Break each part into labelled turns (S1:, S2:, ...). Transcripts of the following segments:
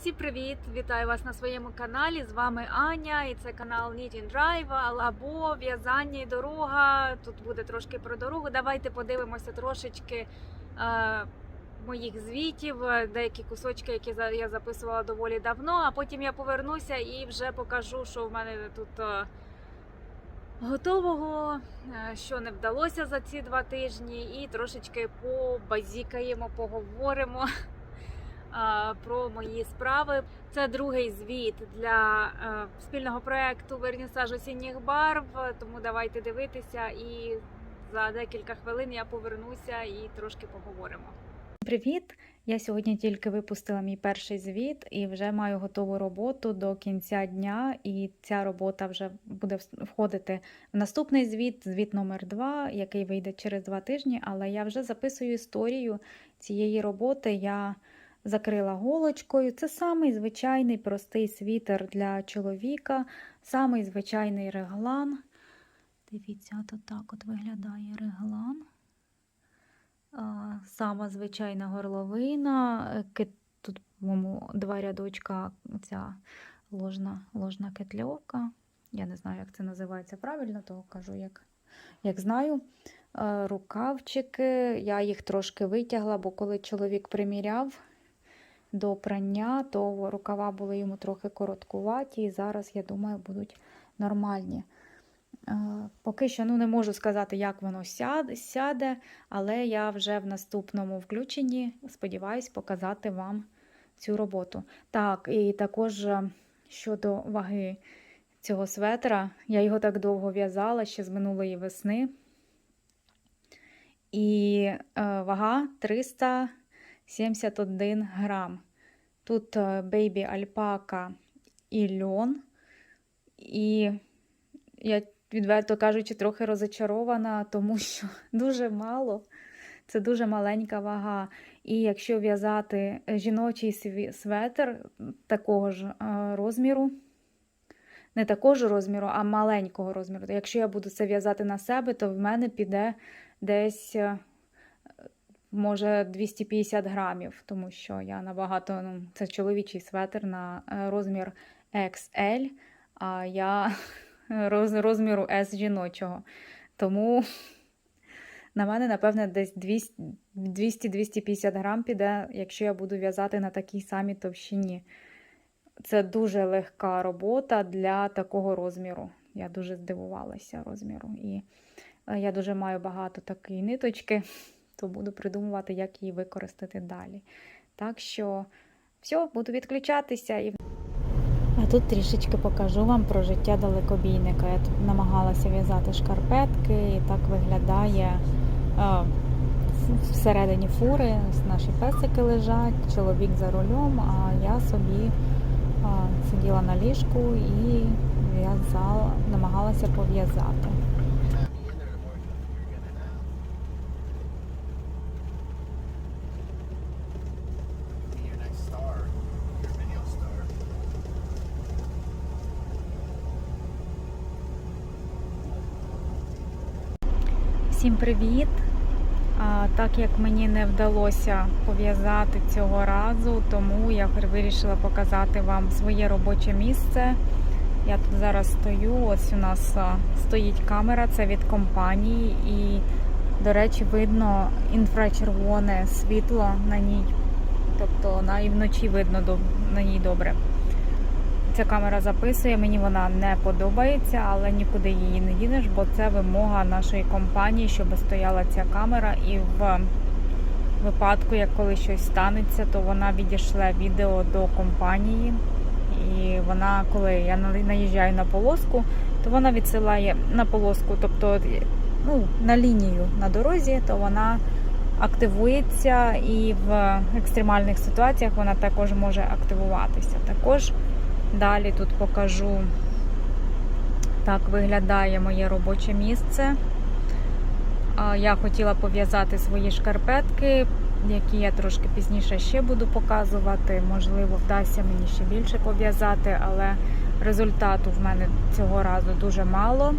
S1: Всім привіт! Вітаю вас на своєму каналі. З вами Аня, і це канал Knit and або в'язання і дорога. Тут буде трошки про дорогу. Давайте подивимося трошечки е, моїх звітів, деякі кусочки, які я записувала доволі давно. А потім я повернуся і вже покажу, що в мене тут. е, Готового, що не вдалося за ці два тижні, і трошечки побазікаємо, поговоримо про мої справи. Це другий звіт для е, спільного проекту Вернісаж осінніх барв. Тому давайте дивитися, і за декілька хвилин я повернуся і трошки поговоримо. Привіт! Я сьогодні тільки випустила мій перший звіт і вже маю готову роботу до кінця дня. І ця робота вже буде входити в наступний звіт, звіт номер 2 який вийде через два тижні. Але я вже записую історію цієї роботи. Я закрила голочкою. Це самий звичайний простий світер для чоловіка, самий звичайний реглан. Дивіться, от так от виглядає реглан. Сама звичайна горловина. Тут, по-моєму, два рядочка ця ложна, ложна кетльовка. Я не знаю, як це називається правильно, того кажу, як, як знаю. Рукавчики, я їх трошки витягла, бо коли чоловік приміряв до прання, то рукава були йому трохи короткуваті, і зараз, я думаю, будуть нормальні. Е, Поки що ну, не можу сказати, як воно сяде, але я вже в наступному включенні сподіваюсь показати вам цю роботу. Так, і також е, щодо ваги цього светра, я його так довго в'язала ще з минулої весни. І е, вага 371 грам. Тут е, бейбі альпака і льон. І я, відверто кажучи, трохи розочарована, тому що дуже мало. Це дуже маленька вага. І якщо в'язати жіночий светр такого ж е, розміру, не такого ж розміру, а маленького розміру. Якщо я буду це в'язати на себе, то в мене піде десь, е, може, 250 грамів, тому що я набагато, ну, це чоловічий светр на е, розмір XL, а я роз, розміру S жіночого. Тому на мене, напевне, десь 200 200-250 грам піде, якщо я буду в'язати на такій самій товщині. Це дуже легка робота для такого розміру. Я дуже здивувалася розміру. І е, я дуже маю багато такої ниточки, то буду придумувати, як її використати далі. Так що, все, буду відключатися і а тут трішечки покажу вам про життя далекобійника. Я тут намагалася в'язати шкарпетки, і так виглядає а, всередині фури. Наші песики лежать, чоловік за рулем, а я собі а, сиділа на ліжку і в'язала, намагалася пов'язати. Всім привіт! Так як мені не вдалося пов'язати цього разу, тому я вирішила показати вам своє робоче місце. Я тут зараз стою. Ось у нас стоїть камера, це від компанії, і, до речі, видно інфрачервоне світло на ній. Тобто на, і вночі видно на ній добре. Ця камера записує, мені вона не подобається, але нікуди її не дінеш, бо це вимога нашої компанії, щоб стояла ця камера. І в випадку, як коли щось станеться, то вона відійшла відео до компанії. І вона, коли я наїжджаю на полоску, то вона відсилає на полоску, тобто ну, на лінію на дорозі, то вона активується і в екстремальних ситуаціях вона також може активуватися. Також Далі тут покажу, так виглядає моє робоче місце. Я хотіла пов'язати свої шкарпетки, які я трошки пізніше ще буду показувати. Можливо, вдасться мені ще більше пов'язати, але результату в мене цього разу дуже мало.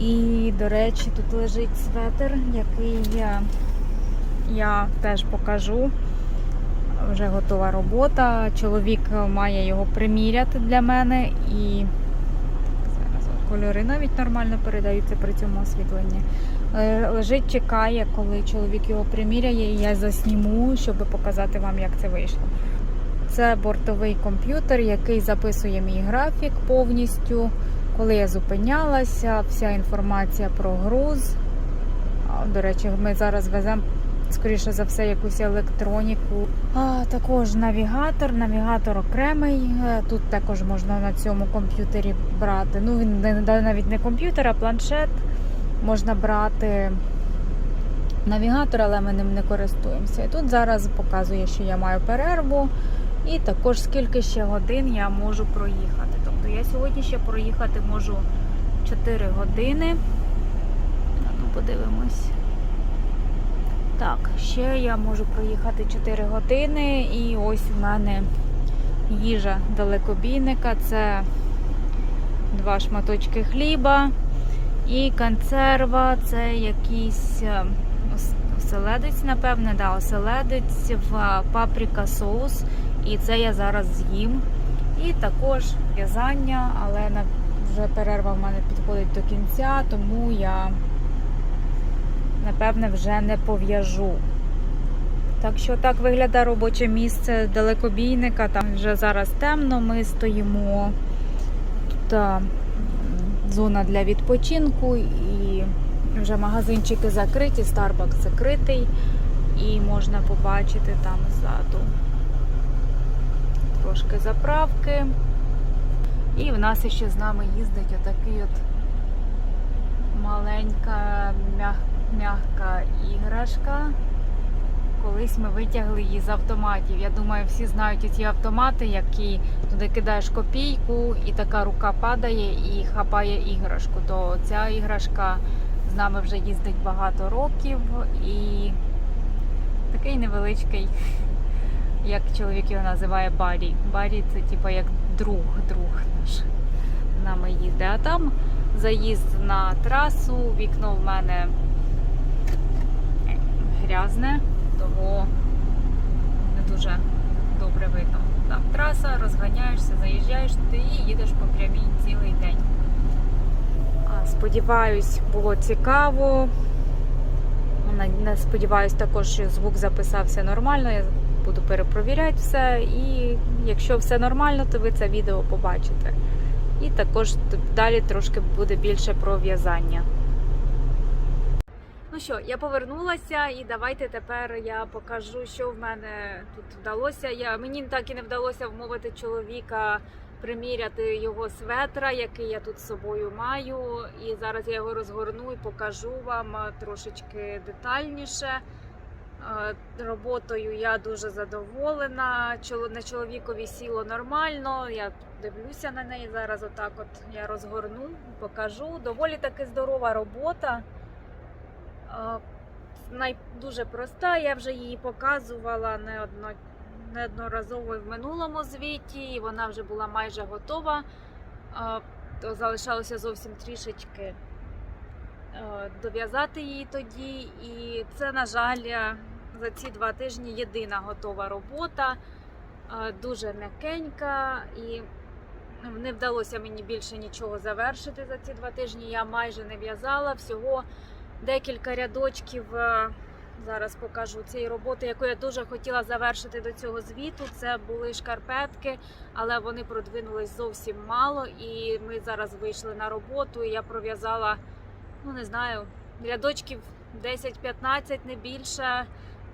S1: І, до речі, тут лежить светр, який я, я теж покажу. Вже готова робота. Чоловік має його приміряти для мене і зараз кольори навіть нормально передаються при цьому освітленні. Е, Лежить, чекає, коли чоловік його приміряє, і я засніму, щоб показати вам, як це вийшло. Це бортовий комп'ютер, який записує мій графік повністю. Коли я зупинялася, вся інформація про груз. До речі, ми зараз веземо, скоріше за все, якусь електроніку. А, також навігатор, навігатор окремий. Е, Тут також можна на цьому комп'ютері брати. Ну, він навіть не комп'ютер, а планшет. Можна брати навігатор, але ми ним не користуємося. І тут зараз показує, що я маю перерву. І також скільки ще годин я можу проїхати. Тобто я сьогодні ще проїхати можу 4 години. Ну подивимось. Так, ще я можу проїхати 4 години. І ось у мене їжа далекобійника. Це два шматочки хліба і консерва. Це якийсь е, оселедець, напевне, да, оселедець в е, паприка соус. І це я зараз з'їм. І також в'язання, але вже перерва в мене підходить до кінця, тому я напевне вже не пов'яжу. Так що так виглядає робоче місце далекобійника. Там вже зараз темно, ми стоїмо. Тут зона для відпочинку і вже магазинчики закриті, Starbucks закритий, і можна побачити там ззаду трошки заправки. І в нас ще з нами їздить отакий от маленька м'яг- м'ягка іграшка. Колись ми витягли її з автоматів. Я думаю, всі знають ці автомати, які туди кидаєш копійку, і така рука падає і хапає іграшку. То ця іграшка з нами вже їздить багато років і такий невеличкий як чоловік його називає Барі. Барі це типу як друг, друг наш з нами їздить. А там заїзд на трасу, вікно в мене грязне, того не дуже добре видно. Там траса, розганяєшся, заїжджаєш туди і їдеш по прямій цілий день. Сподіваюсь, було цікаво. Сподіваюсь також, що звук записався нормально. Я буду перепровіряти все. І якщо все нормально, то ви це відео побачите. І також далі трошки буде більше про в'язання. Ну що, я повернулася, і давайте тепер я покажу, що в мене тут вдалося. Я, мені так і не вдалося вмовити чоловіка приміряти його светра, який я тут з собою маю. І зараз я його розгорну і покажу вам трошечки детальніше. Роботою я дуже задоволена. На чоловікові сіло нормально. Я дивлюся на неї зараз. Отак, от я розгорну, покажу. Доволі таки здорова робота. Дуже проста. Я вже її показувала неодно, неодноразово в минулому звіті, і вона вже була майже готова. То залишалося зовсім трішечки дов'язати її тоді. І це, на жаль, е, за ці два тижні єдина готова робота, дуже м'якенька і не вдалося мені більше нічого завершити за ці два тижні. Я майже не в'язала всього декілька рядочків. е, Зараз покажу цієї роботи, яку я дуже хотіла завершити до цього звіту. Це були шкарпетки, але вони продвинулись зовсім мало. І ми зараз вийшли на роботу. І я пров'язала, ну не знаю, рядочків 10-15, не більше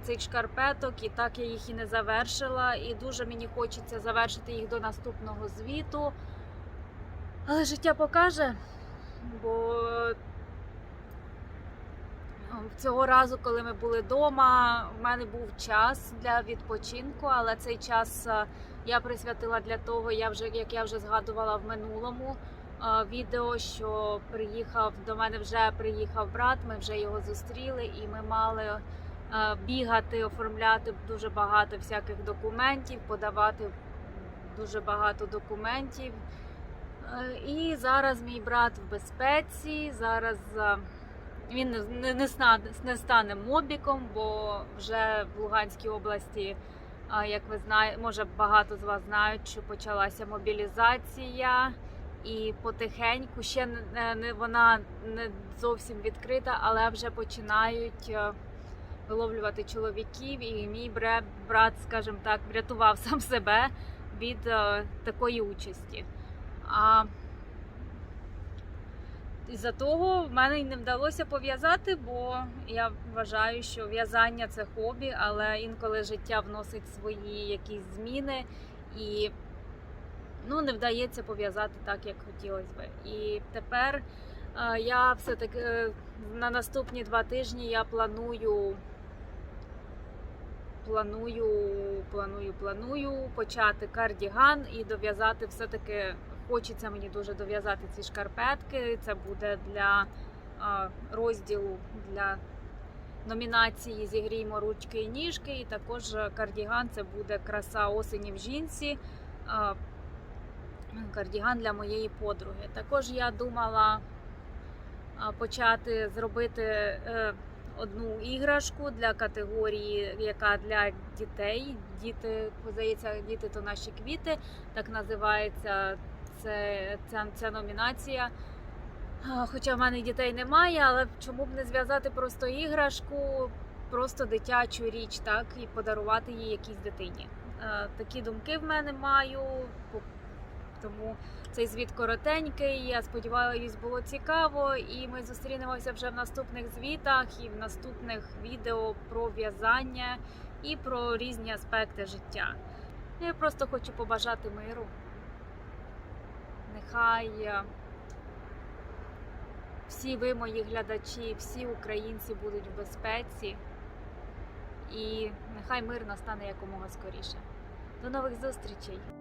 S1: цих шкарпеток, і так я їх і не завершила. І дуже мені хочеться завершити їх до наступного звіту. Але життя покаже, бо цього разу, коли ми були вдома, в мене був час для відпочинку, але цей час е, я присвятила для того, я вже як я вже згадувала в минулому е, відео, що приїхав до мене вже приїхав брат. Ми вже його зустріли, і ми мали е, бігати, оформляти дуже багато всяких документів, подавати дуже багато документів. І зараз мій брат в безпеці. Зараз він не, не, не, стане мобіком, бо вже в Луганській області Як ви знаєте, може багато з вас знають, що почалася мобілізація, і потихеньку ще не, не вона не зовсім відкрита, але вже починають е, виловлювати чоловіків. І мій брат, скажімо так, врятував сам себе від е, такої участі. А із-за того в мене й не вдалося пов'язати, бо я вважаю, що в'язання це хобі, але інколи життя вносить свої якісь зміни і ну, не вдається пов'язати так, як хотілося би. І тепер я все-таки е, на наступні два тижні я планую. Планую, планую, планую почати кардіган і дов'язати все-таки хочеться мені дуже дов'язати ці шкарпетки. Це буде для розділу для номінації Зігріймо ручки і ніжки. І також кардіган це буде краса осені в жінці. Кардіган для моєї подруги. Також я думала почати зробити е, одну іграшку для категорії, яка для дітей. Діти, здається, діти то наші квіти, так називається це, ця, ця номінація. Хоча в мене дітей немає, але чому б не зв'язати просто іграшку, просто дитячу річ, так, і подарувати її якійсь дитині. Такі думки в мене маю. Тому цей звіт коротенький. Я сподіваюся, було цікаво. І ми зустрінемося вже в наступних звітах і в наступних відео про в'язання і про різні аспекти життя. Я просто хочу побажати миру. Нехай е, всі ви, мої глядачі, всі українці будуть в безпеці. І нехай мир настане якомога скоріше. До нових зустрічей!